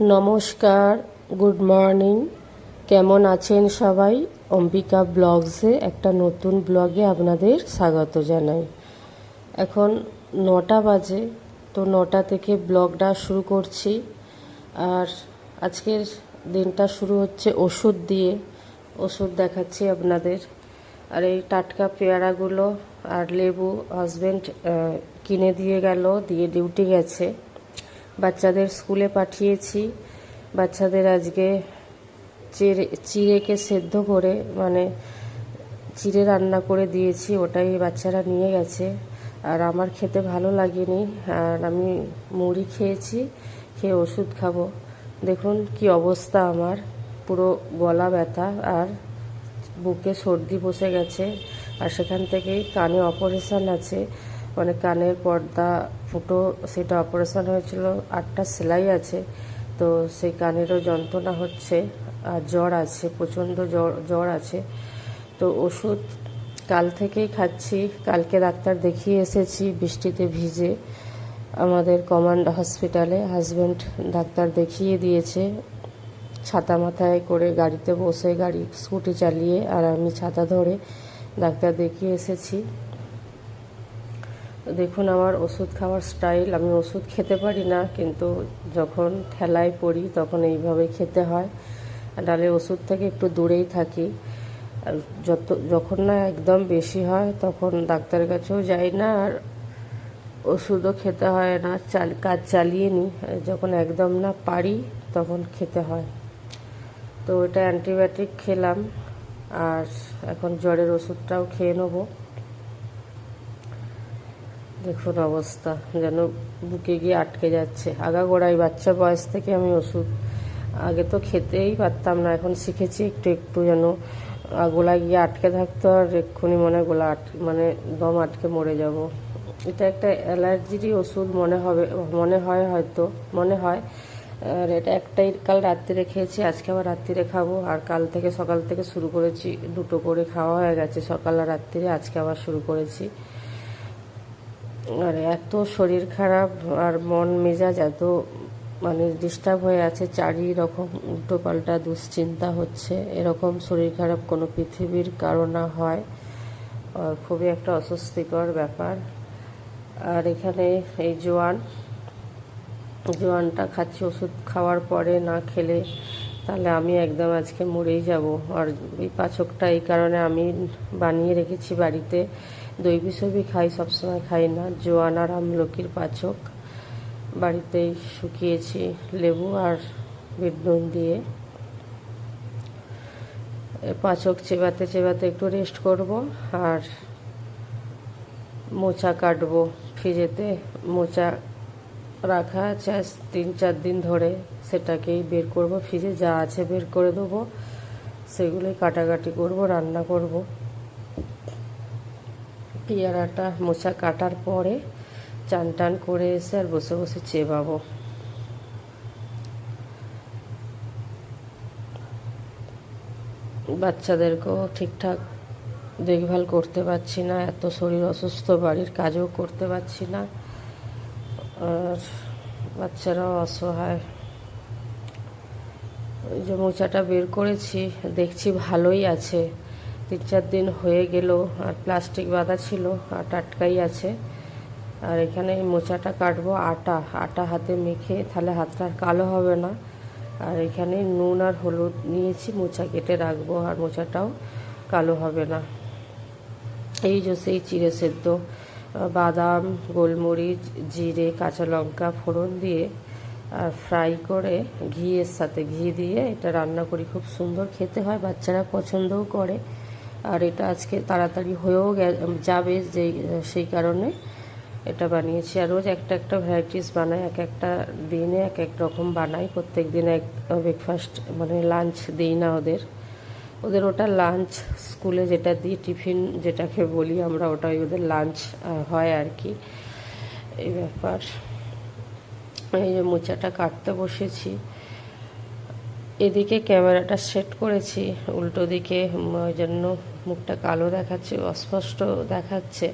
নমস্কার, good morning. কেমন আছেন সবাই? অম্বিকা ব্লগসে একটা নতুন ব্লগে আপনাদের স্বাগত জানাই। এখন নটা বাজে, তো নটা থেকে ব্লগটা শুরু করছি। আর আজকের দিনটা শুরু হচ্ছে ওষুধ দিয়ে। ওষুধ দেখাচ্ছি আপনাদের। আর এই টাটকা পেয়ারাগুলো আর লেবু হাজব্যান্ড কিনে দিয়ে গেল, দিয়ে ডিউটি গেছে। বাচ্চাদের স্কুলে পাঠিয়েছি। বাচ্চাদের আজকে চিড়ে, চিড়েকে সেদ্ধ করে মানে চিড়ে রান্না করে দিয়েছি, ওটাই বাচ্চারা নিয়ে গেছে। আর আমার খেতে ভালো লাগেনি, আর আমি মুড়ি খেয়েছি, খেয়ে ওষুধ খাব। দেখুন কি অবস্থা আমার, পুরো গলা ব্যথা, আর বুকে সর্দি বসে গেছে, আর সেখান থেকেই কানে অপারেশন আছে। মানে কানের পর্দা, ফুটো, সেটা অপারেশন হয়েছিল। আটটা সেলাই আছে, তো সেই কানেরও যন্ত্রণা হচ্ছে আর জ্বর আছে, প্রচণ্ড জ্বর জ্বর আছে। তো ওষুধ কাল থেকেই খাচ্ছি, কালকে ডাক্তার দেখিয়ে এসেছি বৃষ্টিতে ভিজে। আমাদের কমান্ড হসপিটালে হাজব্যান্ড ডাক্তার দেখিয়ে দিয়েছে, ছাতা মাথায় করে গাড়িতে বসে গাড়ি স্কুটি চালিয়ে আর আমি ছাতা ধরে ডাক্তার দেখিয়ে এসেছি। দেখুন, আমার ওষুধ খাওয়ার স্টাইল আমি ওষুধ খেতে পারি না, কিন্তু যখন ঠেলায় পড়ি তখন এইভাবে খেতে হয়। নাহলে ওষুধ থেকে একটু দূরেই থাকি। আর যত, যখন না একদম বেশি হয় তখন ডাক্তারের কাছেও যাই না, আর ওষুধও খেতে হয় না, চাল, কাজ চালিয়ে নিই। যখন একদম না পারি তখন খেতে হয়। তো ওটা অ্যান্টিবায়োটিক খেলাম, আর এখন জ্বরের ওষুধটাও খেয়ে নেব। দেখুন অবস্থা, যেন বুকে গিয়ে আটকে যাচ্ছে। আগাগোড়াই বাচ্চা বয়স থেকে আমি ওষুধ আগে তো খেতেই পারতাম না, এখন শিখেছি একটু একটু যেন গোলা গিয়ে আটকে থাকতো আর এক্ষুনি মনে গোলা আট মানে দম আটকে মরে যাব। এটা একটা অ্যালার্জিরই ওষুধ মনে হবে, মনে হয় হয়তো, মনে হয়। আর এটা একটাই, কাল রাত্রিরে খেয়েছি, আজকে আবার রাত্রিরে খাব। আর কাল থেকে, সকাল থেকে শুরু করেছি, দুটো করে খাওয়া হয়ে গেছে। সকাল আর রাত্রিরে আজকে আবার শুরু করেছি। আর এত শরীর খারাপ আর মন মেজাজ এত মানে ডিস্টার্ব হয়ে আছে চারি রকম উল্টো পাল্টা দুশ্চিন্তা হচ্ছে। এরকম শরীর খারাপ কোনো পৃথিবীর কারণে হয়। খুবই একটা অস্বস্তিকর ব্যাপার। আর এখানে এই জোয়ান, জোয়ানটা খাচ্ছি ওষুধ খাওয়ার পরে না খেলে, তাহলে আমি একদম আজকে মরেই যাব। আর এই পাচকটা এই কারণে আমি বানিয়ে রেখেছি বাড়িতে। দই বিষবি খাই সবসময় খাই না। জোয়ান আর আমলকির পাচক। বাড়িতেই শুকিয়েছি লেবু আর বিট নুন দিয়ে। পাচক চেবাতে চেবাতে একটু রেস্ট করব আর মোচা কাটবো ফ্রিজেতে। মোচা রাখা আছে তিন চার দিন ধরে। সেটাকেই বের করব ফ্রিজে, যা আছে বের করে দেবো। সেগুলোই কাটাকাটি করব, রান্না করব। পেয়ারাটা মোচা কাটার পরে চান টান করে এসে আর বসে বসে চেবাবো। বাচ্চাদেরকেও ঠিকঠাক দেখভাল করতে পারছি না, এত শরীর অসুস্থ, বাড়ির কাজও করতে পারছি না। আর বাচ্চারাও অসহায়। ওই যে মোচাটা বের করেছি, দেখছি ভালোই আছে। তিন চার দিন হয়ে গেল, আর প্লাস্টিক বাঁধা ছিল, আর টাটকাই আছে। আর এখানে এই মোচাটা কাটবো আটা আটা হাতে মেখে, তাহলে হাতটা কালো হবে না। আর এখানে নুন আর হলুদ নিয়েছি, মোচা কেটে রাখব, আর মোচাটাও কালো হবে না। এই যে সেই চিড়ে সেদ্ধ বাদাম, গোলমরিচ, জিরে, কাঁচা লঙ্কা ফোড়ন দিয়ে, আর ফ্রাই করে ঘিয়ের সাথে, ঘি দিয়ে এটা রান্না করি। খুব সুন্দর খেতে হয়, বাচ্চারা পছন্দও করে। আর এটা আজকে তাড়াতাড়ি হয়েও যাবে যেই, সেই কারণে এটা বানিয়েছি। আর রোজ একটা একটা ভ্যারাইটিস বানাই, এক একটা দিনে এক এক রকম বানাই। প্রত্যেক দিন এক ব্রেকফাস্ট মানে লাঞ্চ দিই না ওদের। ওদের ওটা লাঞ্চ স্কুলে যেটা দিই, টিফিন যেটাকে বলি আমরা, ওটাই ওদের লাঞ্চ হয় আর কি। এই ব্যাপার। এই যে মোচাটা কাটতে বসেছি। এদিকে ক্যামেরাটা সেট করেছি। উল্টো দিকে ওই জন্য মুখটা কালো দেখাচ্ছে, অস্পষ্ট দেখাচ্ছে।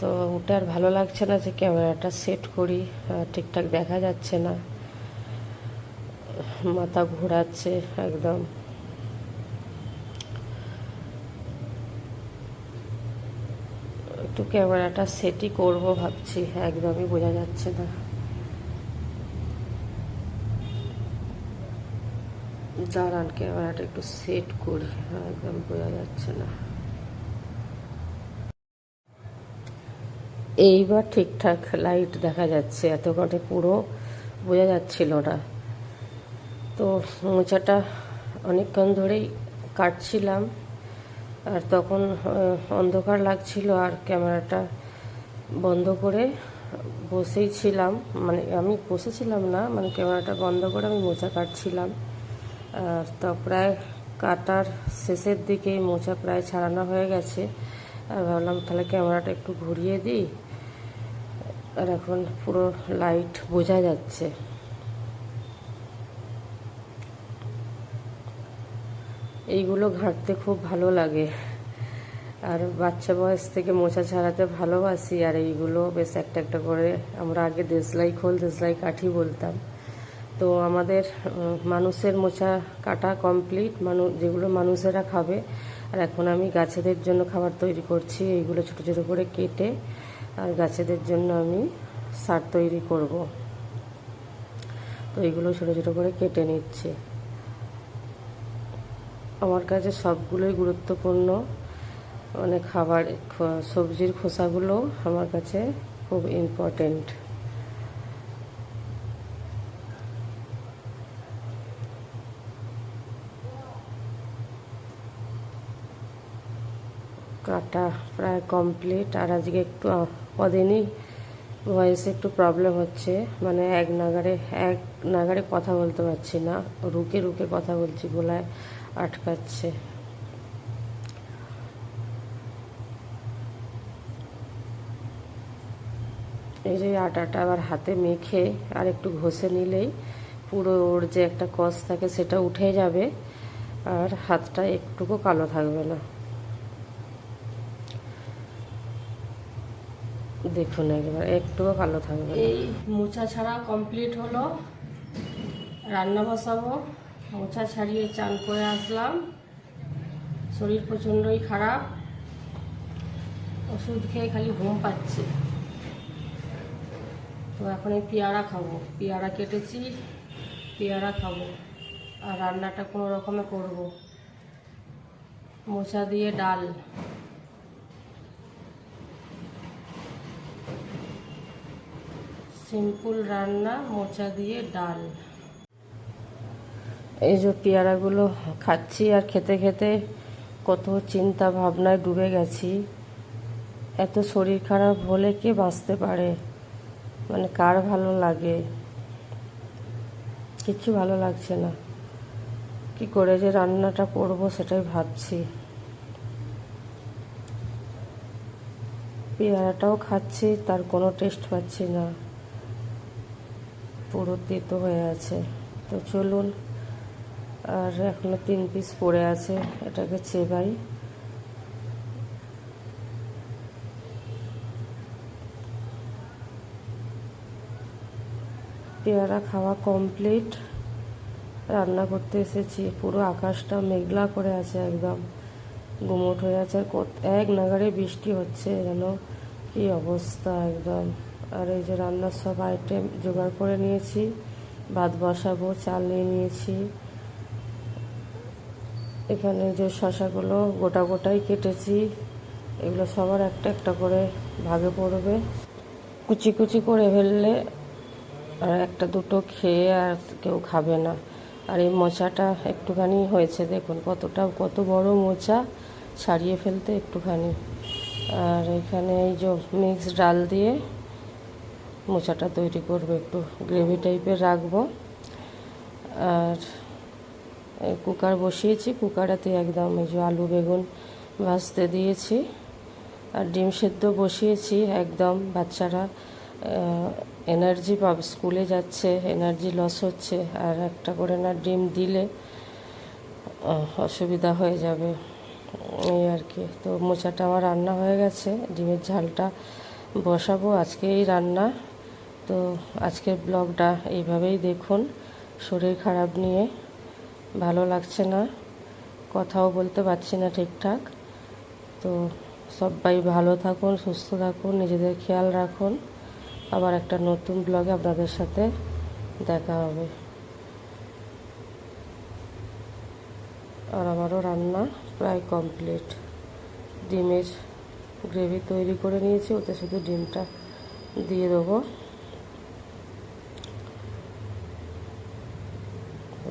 তো ওটা আর ভালো লাগছে না যে ক্যামেরাটা সেট করি ঠিকঠাক দেখা যাচ্ছে না। মাথা ঘোরাচ্ছে একদম। একটু ক্যামেরাটা সেটই করব ভাবছি, একদমই বোঝা যাচ্ছে না। দাঁড়ান ক্যামেরাটা একটু সেট করি, একদম বোঝা যাচ্ছে না। এইবার ঠিকঠাক লাইট দেখা যাচ্ছে এত এতক্ষণে পুরো বোঝা যাচ্ছিল না। তো মোচাটা অনেকক্ষণ ধরেই কাটছিলাম, আর তখন অন্ধকার লাগছিল আর ক্যামেরাটা বন্ধ করে বসেই ছিলাম। মানে আমি বসেছিলাম না মানে ক্যামেরাটা বন্ধ করে আমি মোচা কাটছিলাম। আর তো প্রায় কাটার শেষের দিকে মোচা প্রায় ছাড়ানো হয়ে গেছে। আর ভাবলাম তাহলে ক্যামেরাটা একটু ঘুরিয়ে দিই। আর এখন পুরো লাইট বোঝা যাচ্ছে। এইগুলো ঘাঁটতে খুব ভালো লাগে। আর বাচ্চা বয়স থেকে মোচা ছাড়াতে ভালোবাসি। আর এইগুলো বেশ একটা একটা করে আমরা আগে দেশলাই খোল, দেশলাই কাঠি বলতাম। তো আমাদের মানুষের মোচা কাটা কমপ্লিট মানুষ যেগুলো মানুষেরা খাবে। আর এখন আমি গাছেদের জন্য খাবার তৈরি করছি, এইগুলো ছোট ছোট করে কেটে আর গাছেদের জন্য আমি সার তৈরি করব। তো এইগুলো ছোট ছোট করে কেটে নিচ্ছি। আমার কাছে সবগুলোই গুরুত্বপূর্ণ। মানে খাবার সবজির খোসাগুলো আমার কাছে খুব ইম্পর্টেন্ট কাটা প্রায় কমপ্লিট আর আজকে একটু কদিনই ভয়েসে একটু প্রবলেম হচ্ছে। মানে এক নাগারে এক নাগারে কথা বলতে পারছি না। রুকে রুকে কথা বলছি, গলায় আটকাচ্ছে। এই যে আটাটা আবার হাতে মেখে আর একটু ঘষে নিলেই পুরো ওর যে একটা কষ থাকে সেটা উঠে যাবে। আর হাতটা একটুকু কালো থাকবে না। দেখুন একবার, একটুও কালো থাকবে এই মোচা ছাড়া কমপ্লিট হলো। রান্না বসাবো। মোচা ছাড়িয়ে চান করে আসলাম। শরীর প্রচণ্ডই খারাপ। ওষুধ খেয়ে খালি ঘুম পাচ্ছে। তো এখন এই পেয়ারা খাব। পেয়ারা কেটেছি, পেয়ারা খাব। আর রান্নাটা কোনো রকমে করব। মোচা দিয়ে ডাল। সিম্পল রান্না, মোচা দিয়ে ডাল। এই যে পেয়ারাগুলো খাচ্ছি আর খেতে খেতে কত চিন্তা ভাবনায় ডুবে গেছি। এত শরীর খারাপ হলে কে বাঁচতে পারে? মানে কার ভালো লাগে? কিচ্ছু ভালো লাগছে না। কি করে যে রান্নাটা করব সেটাই ভাবছি। পেয়ারাটাও খাচ্ছি, তার কোনো টেস্ট পাচ্ছি না। পুরো তেতো হয়ে আছে। তো চলুন, আর এখনও তিন পিস পড়ে আছে, এটাকে চেবাই। পেয়ারা খাওয়া কমপ্লিট রান্না করতে এসেছি, পুরো আকাশটা মেঘলা করে আছে একদম। গুমোট হয়ে আছে আর এক নাগারে বৃষ্টি হচ্ছে, যেন কি অবস্থা একদম। আর এই যে রান্নার সব আইটেম জোগাড় করে নিয়েছি। ভাত বসাবো, চাল নিয়ে নিয়েছি। এখানে যে শশাগুলো গোটা গোটাই কেটেছি, এগুলো সবার একটা একটা করে ভাগে পড়বে। কুচি কুচি করে ফেললে আর একটা দুটো খেয়ে আর কেউ খাবে না। আর এই মোচাটা একটুখানি হয়েছে, দেখুন কতটা, কত বড় মোচা, ছাড়িয়ে ফেলতে একটুখানি। আর এখানে এই যে মিক্স ডাল দিয়ে মোচাটা তৈরি করব, একটু গ্রেভি টাইপের রাখব। আর কুকার বসিয়েছি, কুকারেতে একদম এই যে আলু, বেগুন ভাজতে দিয়েছি। আর ডিম সেদ্ধ বসিয়েছি একদম, বাচ্চারা এনার্জি পাব, স্কুলে যাচ্ছে, এনার্জি লস হচ্ছে, আর একটা করে না ডিম দিলে অসুবিধা হয়ে যাবে। এই আর কি, তো মোচাটা আমার রান্না হয়ে গেছে, ডিমের ঝালটা বসাবো আজকে এই রান্না। তো আজকের ব্লগটা এইভাবেই দেখুন। শরীর খারাপ নিয়ে ভালো লাগছে না, কথাও বলতে পারছি না ঠিকঠাক। তো সবাই ভালো থাকুন, সুস্থ থাকুন, নিজেদের খেয়াল রাখুন। আবার একটা নতুন ব্লগে আপনাদের সাথে দেখা হবে। আর আমারও রান্না প্রায় কমপ্লিট। ডিমের গ্রেভি তৈরি করে নিয়েছি, ওতে শুধু ডিমটা দিয়ে দেবো তো